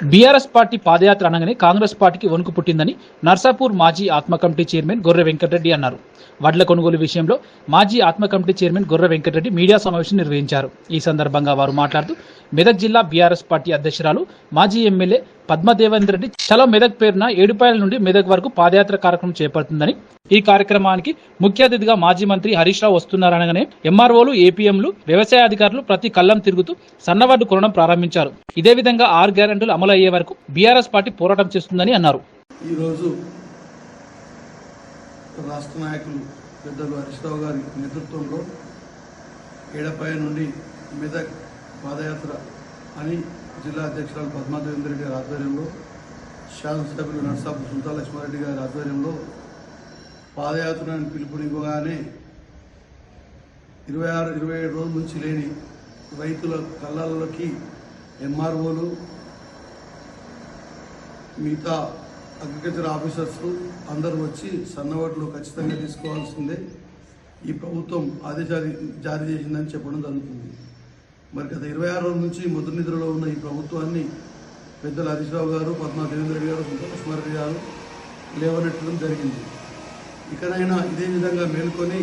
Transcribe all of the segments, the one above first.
BRS party పాదయాత్ర అనగానే కాంగ్రెస్ పార్టీకి వణుకు పుట్టిందని నర్సాపూర్ మాజీ ఆత్మ కమిటీ చైర్మన్ గొర్రె వెంకటరెడ్డి అన్నారు. వడ్ల కొనుగోలు విషయంలో మాజీ ఆత్మ కమిటీ చైర్మన్ గొర్రె వెంకటరెడ్డి మీడియా సమావేశం నిర్వహించారు. ఈ సందర్భంగా వారు మాట్లాడుతూ మెదక్ జిల్లా బీఆర్ఎస్ పార్టీ అధ్యక్షురాలు మాజీ ఎమ్మెల్యే పద్మదేవేంద్ర రెడ్డి చలో మెదక్ పేరున ఏడుపాయల నుండి మెదక్ వరకు పాదయాత్ర కార్యక్రమం చేపడుతుందని ఈ కార్యక్రమానికి ముఖ్య అతిథిగా మాజీ మంత్రి హరీష్ రావు వస్తున్నారనగానే ఎంఆర్ఓలు ఏపీఎంలు వ్యవసాయ అధికారులు ప్రతి కళ్ళం తిరుగుతూ సన్నవడ్డు కొనడం ప్రారంభించారు. ఇదే విధంగా ఆరు గ్యారెంటీలు అమలు అయ్యే వరకు బీఆర్ఎస్ పార్టీ పోరాటం చేస్తుందని అన్నారు. ఈరోజు రాష్ట్ర నాయకులు పెద్దలు హరీష్రావు గారి నేతృత్వంలో ఏడపాయ నుండి మెదక్ పాదయాత్ర అని జిల్లా అధ్యక్షురాలు పద్మాదేవేంద్ర రెడ్డి గారి ఆధ్వర్యంలో శాసనసభ్యులు నర్సాపు సుంతా లక్ష్మారెడ్డి గారి ఆధ్వర్యంలో పాదయాత్రను పిలుపునివ్వగానే ఇరవై ఆరు ఇరవై ఏడు రోజుల నుంచి లేని రైతుల కళ్ళల్లోకి ఎంఆర్ఓలు మిగతా అగ్రికల్చర్ ఆఫీసర్స్ అందరూ వచ్చి సన్నవాట్లు ఖచ్చితంగా తీసుకోవాల్సిందే. ఈ ప్రభుత్వం ఆదేశాలు జారీ చేసిందని చెప్పడం జరుగుతుంది. మరి గత ఇరవై ఆరు రోజుల నుంచి ముద్ర నిధులలో ఉన్న ఈ ప్రభుత్వాన్ని పెద్దల హరీష్ రావు గారు పద్మా దేవేంద్ర రెడ్డి గారు సుందర గారు లేవనెట్టడం జరిగింది. ఇకనైనా ఇదే విధంగా మేల్కొని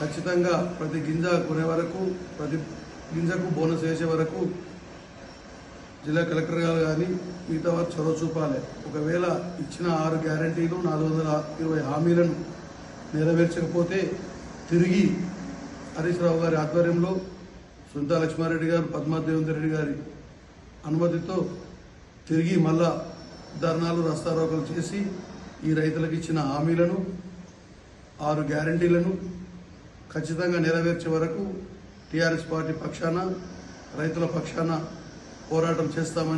ఖచ్చితంగా ప్రతి గింజ కొనే వరకు ప్రతి గింజకు బోనస్ వేసే వరకు జిల్లా కలెక్టర్ గారు కానీ మిగతా వారు చొరవ చూపాలి. ఒకవేళ ఇచ్చిన ఆరు గ్యారంటీలు నాలుగు వందల ఇరవై హామీలను నెరవేర్చకపోతే తిరిగి హరీష్ రావు గారి ఆధ్వర్యంలో సుంతా లక్ష్మారెడ్డి గారు పద్మాదేవేంద్ర రెడ్డి గారి అనుమతితో తిరిగి మళ్ళా ధర్నాలు రస్తారోకలు చేసి ఈ రైతులకు ఇచ్చిన హామీలను ఆరు గ్యారంటీలను ఖచ్చితంగా నెరవేర్చే వరకు టీఆర్ఎస్ పార్టీ పక్షాన రైతుల పక్షాన పోరాటం చేస్తామని